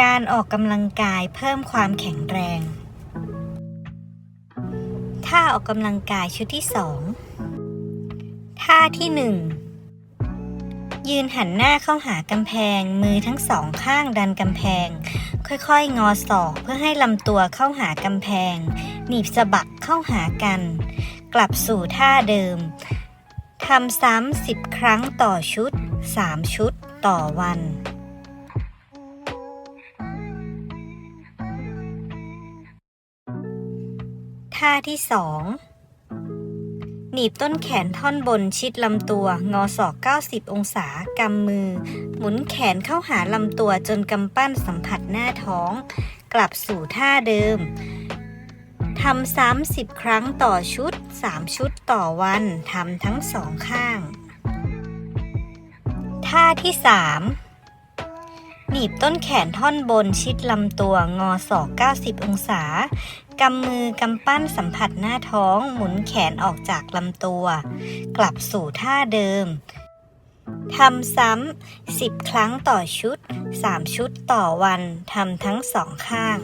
การออกกำลังกายเพิ่มความแข็งแรง ท่าออกกำลังกายชุดที่สองท่าที่หนึ่งยืนหันหน้าเข้าหากำแพง มือทั้งสองข้างดันกำแพง ค่อยๆ งอศอกเพื่อให้ลำตัวเข้าหากำแพง หนีบสะบักเข้าหากัน กลับสู่ท่าเดิม ทำซ้ำสิบครั้งต่อชุด 3 ชุดต่อวัน ท่าที่สองหนีบต้นแขนท่อนบนชิดลำตัว งอศอก 90 องศากำมือ หมุนแขนเข้าหาลำตัวจนกำปั้นสัมผัสหน้าท้อง กลับสู่ท่าเดิมทำซ้ำสิบครั้งต่อชุด 3 ชุดต่อวันทำทั้งสองข้าง ท่าที่ 3 หนีบต้นแขนท่อนบนชิดลำตัวงอศอก 90 องศา กำมือกำปั้นสัมผัสหน้าท้องหมุนแขนออกจากลำตัว กลับสู่ท่าเดิมทำซ้ำ 10 ครั้งต่อชุด 3 ชุดต่อวัน ทำทั้งสองข้าง